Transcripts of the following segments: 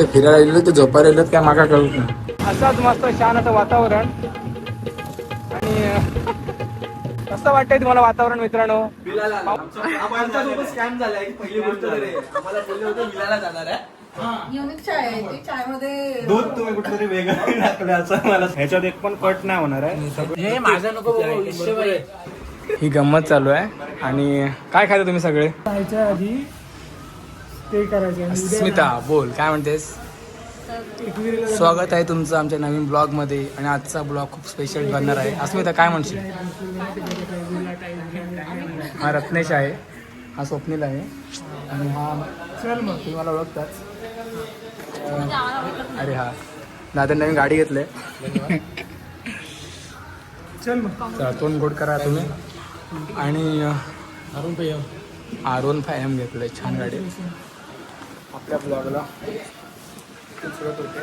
जे फिरायला गेलो ते झोपायला गेलो काय मागा कळत नाही. असंच मस्त छान असं वातावरण. आणि कसं वाटतंय तुम्हाला वातावरण मित्रांनो. स्कॅम झालाय पहिली गोष्ट तर आहे. आम्हाला बोलले होते मिलाला जाणार आहे. युनिक चाय आहे ती चायमध्ये दूध तुम्ही कुठेतरी वेगळं टाकलं असं मला ह्याच्यात एक पण कट नाही होणार आहे. हे माझं नको बाबा ही गंमत चालू आहे. आणि काय खायचं तुम्ही सगळे? जायच्या आधी स्टे करायचे स्मिता बोल काय म्हणतेस? स्वागत आहे तुमचं आमच्या नवीन ब्लॉगमध्ये आणि आजचा ब्लॉग खूप स्पेशल बनणार आहे. अस्मिता काय म्हणशील? हा रत्नेश आहे. हा स्वप्नील आहे. आणि हा चल मग. तुम्ही मला ओळखताच. अरे हा. दादा नवीन गाडी घेतले. चल मग. तोंड गोड करा तुम्ही. आणि आर वन फाय एम. घेतलंय. छान गाडी आपल्या ब्लॉगला सुरत होते.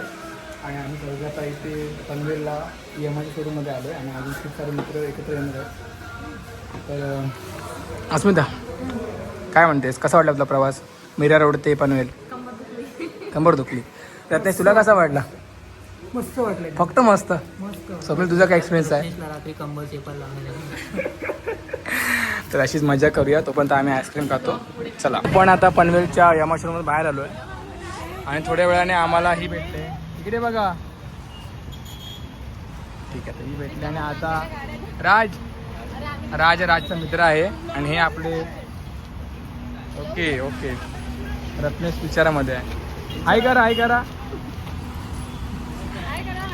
आणि आम्ही आता इथे पनवेलला ई एम आय शोरूममध्ये आलो आणि अजून खूप सारे मित्र एकत्र येणार आहेत. तर अस्मिता काय म्हणतेस? कसा वाटला आपला प्रवास? मीरा रोड ते पनवेल. कंबर दुखली रत्नेश तुला कसा वाटला? मस्त वाटलं. फक्त मस्त. मस्त. स्वप्नील तुझा काय एक्सपिरियन्स आहे? रात्री कंबर लागणार तर अशीच मजा करूया. तोपर्यंत आम्ही आईस्क्रीम खातो. चला. पण आता पनवेलच्या यमाश्रममध्ये बाहेर आलो आहे आणि थोड्या वेळाने आम्हाला ही भेटते. इकडे बघा. ठीक आहे तर ही भेटली. आणि आता राज. राज राजचा मित्र आहे. आणि हे आपले ओके ओके. रत्नेश विचारामध्ये आहे. हाय करा हाय करा.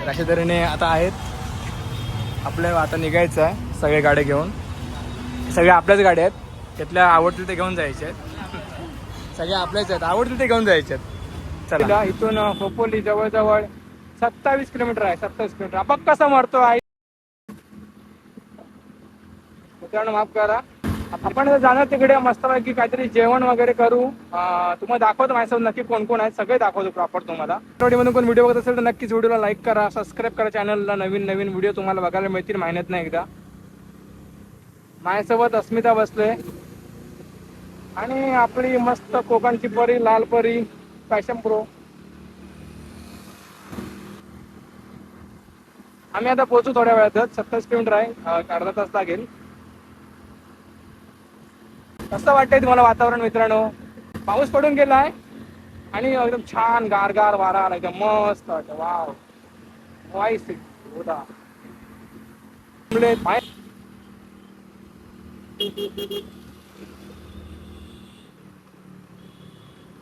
अशा तऱ्हेने आता आहेत. आपल्या आता निघायचं आहे. सगळे गाडे घेऊन. सगळ्या आपल्याच गाड्या आहेत. त्यातल्या आवडतील ते घेऊन जायचे आहेत. सगळ्या आपल्याच आहेत. आवडतील ते घेऊन जायचे आहेत. चला. इथून खोपोली जवळजवळ सत्तावीस किलोमीटर आहे. सत्तावीस किलोमीटर. आपण कसा मारतो आहे मित्रांनो माफ करा. आपण जाणार तिकडे मस्तपैकी काहीतरी जेवण वगैरे करू. तुम्हाला दाखवतो माझ्यासोबत नक्की कोण कोण आहेत. सगळे दाखवतो प्रॉपर तुम्हाला. मधून कोण व्हिडिओ बघत असेल तर नक्कीच व्हिडिओला लाईक करा सबस्क्राईब करा चॅनलला नवीन नवीन व्हिडिओ तुम्हाला बघायला मिळतील. महिन्यात नाही एकदा. माझ्यासोबत अस्मिता बसले आणि आपली मस्त कोकणची परी लाल परी फॅशन प्रो. आम्ही आता पोहोचू थोड्या वेळातच. सत्तावीस किलोमीटर आहे. अर्धा तास लागेल. कसं वाटतंय तुम्हाला वातावरण मित्रांनो? पाऊस पडून गेलाय. आणि एकदम छान गारगार वारा आला. एकदम मस्त वाटत. वाव वाईस होता.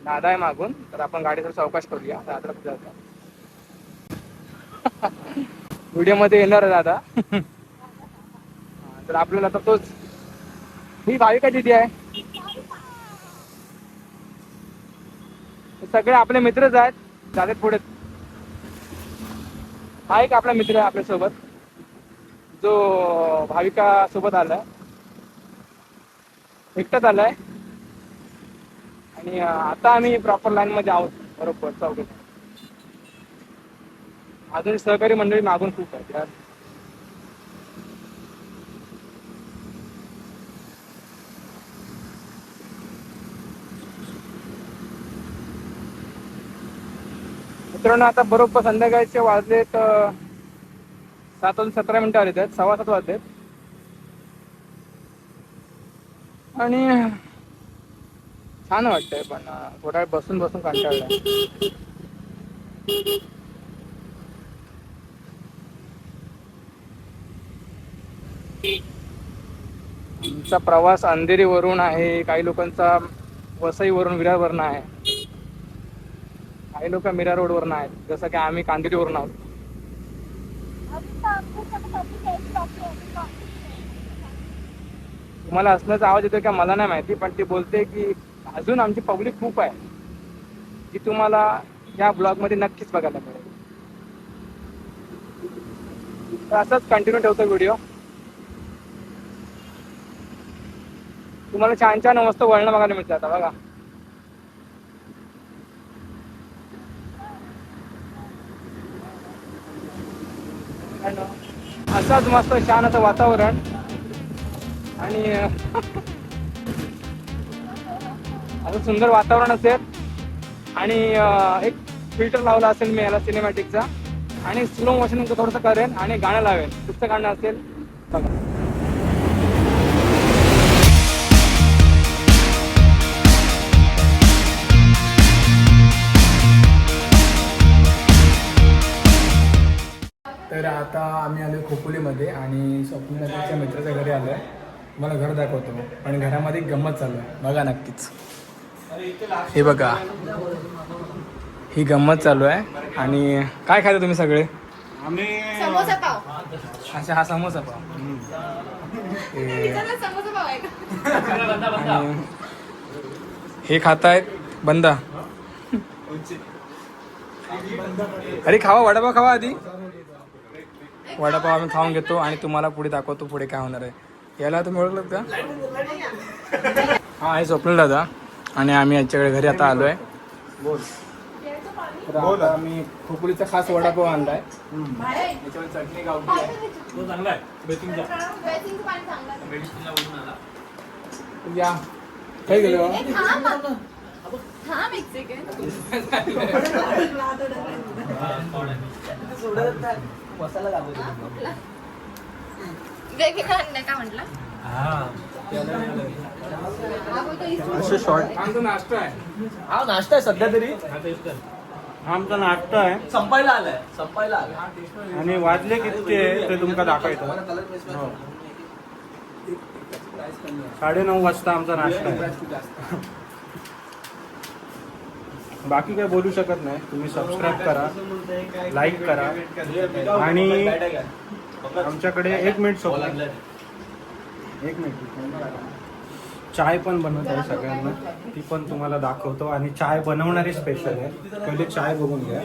दादा आहे मागून तर आपण गाडीचा चौकाश करूया. दादा व्हिडिओमध्ये येणार आहे दादा. तर आपल्याला तर तोच ही भाविका दिदी आहे? सगळे आपले मित्रच आहेत. चालेल पुढे. हा एक आपला मित्र आहे आपल्यासोबत. जो भाविका सोबत आलाय. एकटाच आलाय. आणि आता आम्ही प्रॉपर लाईन मध्ये आहोत. बरोबर चौघे. अजून सहकारी मंडळी मागून खूप आहेत यार. मित्रांनो आता बरोबर संध्याकाळचे वाजलेत सात वाजून सतरा मिनिटं आले आहेत सव्वा सात वाजलेत. आणि छान वाटतंय पण थोडा वेळ बसून बसून कंटाळलाय आमचा प्रवास अंधेरीवरून आहे काही लोकांचा वसईवरून विरारवरून आहे. काही लोक मीरा रोडवरून आहेत जसं की आम्ही कांदिरीवरून आहोत. तुम्हाला असण्याचा आवाज येतोय का मला नाही माहिती पण ती बोलते की अजून आमची पब्लिक खूप आहे जी तुम्हाला या ब्लॉगमध्ये नक्कीच बघायला मिळेल. तर असंच कंटिन्यू ठेवतो व्हिडिओ तुम्हाला छान छान मस्त वळणं बघायला मिळतात आता बघा. असंच मस्त छान असं वातावरण. आणि असं सुंदर वातावरण असेल. आणि एक फिल्टर लावला असेल मी याला सिनेमॅटिकचा आणि स्लो मोशन थोडंसं करेन आणि गाणं लावेन. कुठचं गाणं असेल बघा. तर आता आम्ही आलो खोपोलीमध्ये आणि स्वप्नच्या मित्राच्या घरी आलो आहे मला घर दाखवतो. आणि घरामध्ये एक गंमत चालू आहे. बघा नक्कीच. हे बघा. ही गंमत चालू आहे. आणि काय खायचं तुम्ही सगळे? समोसा पाव. अच्छा हा समोसा पाव. हे- हे खातायत बंदा. अरे खावा वडापाव खावा आधी. वडापाव आम्ही खाऊन घेतो आणि तुम्हाला पुढे दाखवतो पुढे काय होणार आहे. याला तुम्ही ओळखलं का? हा आहे स्वप्नील दादा. आणि आम्ही यांच्याकडे घरी आता आलो आहे आता आम्ही खोपोलीचा खास वडापाव आणलाय. चटणी गावठी आहे. पाणी चांगलं या. काही गेलो. हा मेक्सिकन मसाला म्हटलं हा. शॉर्ट आमचा नाश्ता आहे. हा नाश्ता आहे सध्या तरी. हा आमचा नाश्ता आहे. संपायला आलाय संपायला आलाय. आणि वाजले किती आहे ते तुमका दाखवायचं. हो. साडेनऊ वाजता आमचा नाश्ता आहे. बाकी काय बोलू शकत नाही. तुम्ही सबस्क्राईब करा लाईक करा. आणि आमच्याकडे एक मिनिट सोबत. एक मिनिट. चाय पण बनवत आहे सगळ्यांना. ती पण तुम्हाला दाखवतो. आणि चाय बनवणारी स्पेशल आहे. पहिले चाय बघून घ्या.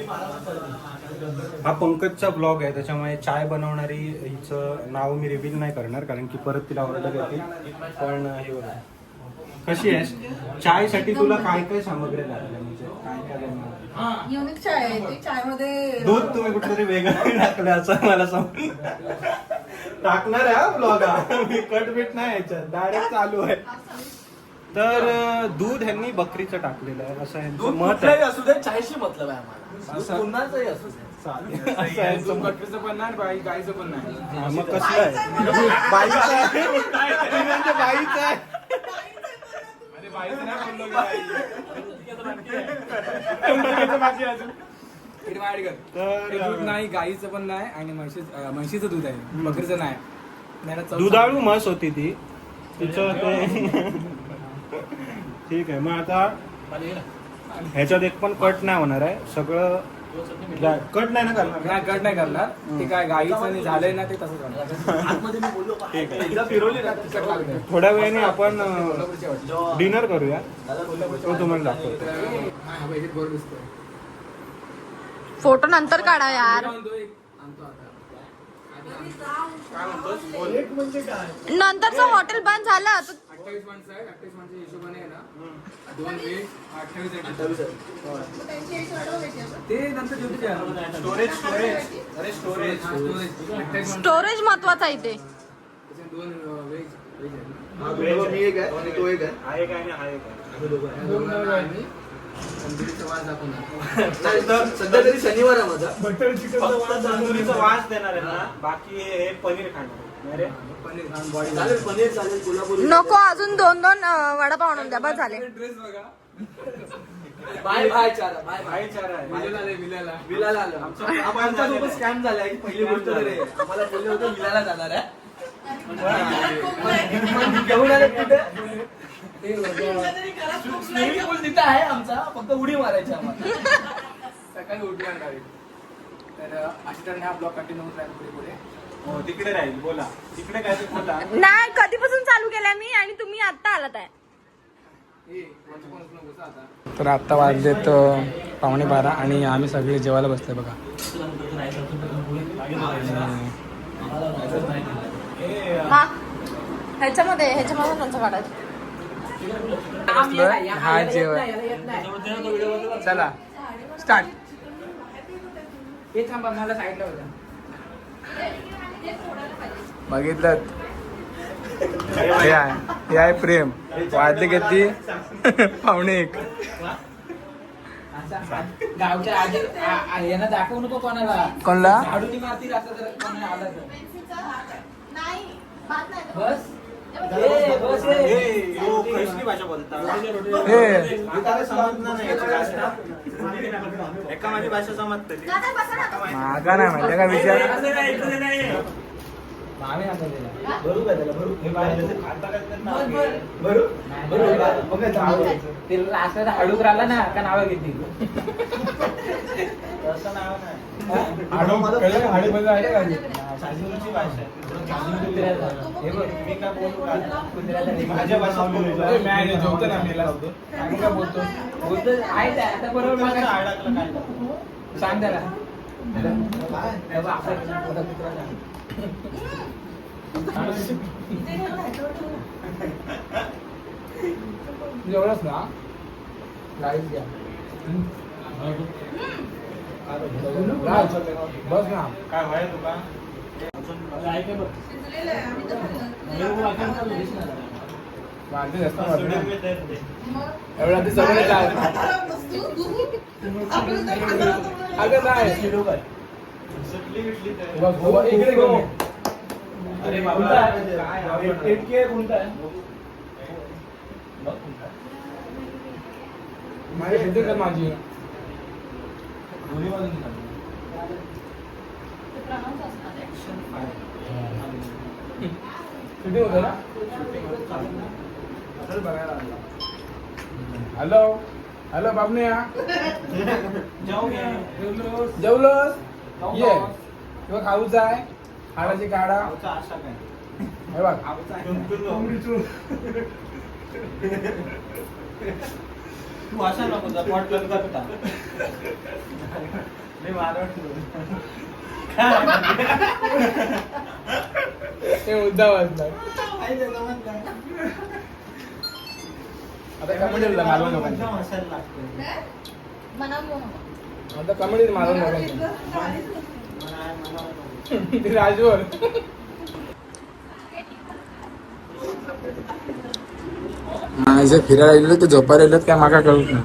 हा पंकजचा ब्लॉग आहे. त्याच्यामुळे चाय बनवणारी हिचं नाव मी रिव्हील नाही करणार कारण की परत तिला ऑर्डर येते पण हे बघा. कशी आहेस चायसाठी तुला काय काय सामग्री लागल्या म्हणजे काय काय? युनिक चाय आहे ती. दूध तुम्ही कुठेतरी वेगळं टाकलं असं मला समजलं. टाकणार आहे हा ब्लॉग हा. मी कट बीट नाही याच्यात. डायरेक्ट चालू आहे. तर अं, दूध ह्यांनी बकरीचं टाकलेलं आहे. असं यांचं दूध मत कुठलंही आहे. असू दे चायशी मतलब आहे आम्हाला. दूध असं? दे. असं आहे मत. पण नाही बाई गाईचं पण नाही. हा, मग कसलं आहे? बाईचं आहे? ती बाईचं आहे. अरे बाईचं नाही बोललो कर. तर दूध नाही गाईचं पण नाही आणि म्हशीचं अं, म्हशीचं दूध आहे. बकरीचं नाही. चव दुधाळू म्हस होती ती. तिचं ते ठीक आहे मग आता ह्याच्यात एक पण कट नाही होणार आहे. सगळं कट नाही ना करणार. नाही कट नाही करणार. ते काय गाईचं आणि झालंय ना ते तसंच करणार. थोड्या वेळाने आपण. डिनर करूया. तो तुम्हाला दाखवतो. फोटो नंतर काढा यार. नंतरचं हॉटेल बंद झालं. अठ्ठावीस माणसं आहे अठ्ठावीस माणसाच्या हिशोबाने दोन अठ्ठावीस. ते नंतर स्टोरेज स्टोरेज अरे स्टोरेज storage. अठ्ठावीस माणसं. स्टोरेज महत्त्वाचा आहे ते. दोन आहे. हा मी एक आहे एक आहे. हा एक आहे हा एक आहे. दोघं आहे. सध्या तरी शनिवार आहे माझा. बटर तंदुरीचा वास देणार आहे ना. बाकी हे पनीर खाणार चालेल पनीर चालेल कोल्हापुरी नको अजून दोन दोन वडापाव आणून द्या. बस झाले. ड्रेस बघा बाय बाय चारा बाय बाय. भाई चारा आहे. विलेला आले आमचा स्कॅम पहिली गोष्ट तर. आम्हाला बोलले होते विलाला जाणार आहे. घेऊन आले कुठे स्विमिंग पूल तिथे आहे आमचा. फक्त उडी मारायची आम्हाला. सकाळी उठणार डायरेक्ट तर अशा तऱ्हेने हा ब्लॉग कंटिन्यू होत राहील पुढे पुढे. हो तिकडे राहील बोला. तिकडे काय ते बोला नाही कधीपासून चालू केलाय मी आणि तुम्ही आता आलात आहे. तर आत्ता वाजलेत अं, पावणे बारा आणि आम्ही सगळे जेवायला बसलोय बघा. हा? ह्याच्यामध्ये ह्याच्यामध्ये नंतर काढायचं बसलोय. हा जेवण. चला. स्टार्ट हे थांबा मला साईडला होत्या बघितलं हे आहे हे आहे प्रेम. वाजले किती पावणे एक. गावच्या आधी आ- आ- यांना दाखवू नको कोणाला. बस. ए, बस ए. भाषा बोलता हे. एका माझी भाषा समजते मागा नाही माहिती का विचार. तिला असं तर हळूच राहिला ना का नावं घेतील? भाषा आहे हे सांग त्याला ना? राईस घ्या. बस ना काय व्हाय तुका एवढा सगळे काय अगं काय इकडे अरे बाबा इतके कोणता आहे माझी दोन्ही बाजूनी खाली. होतं ना हॅलो हॅलो बाबन्या? जाऊ घे. जेवलोस? ये. तुला खाऊच आहे? हाडाची काढा. हे बघ. तू असा नको जा पोट करता मी मारवटलो ते मुद्दा वाजला? आता कमेडी मालवण लोकांची एकदम हसायला लागतं. आता कमेडी मालवण लोकांची मला- मला- ती राजवर. फिरायला तर झोपायला काय माका कळत नाही.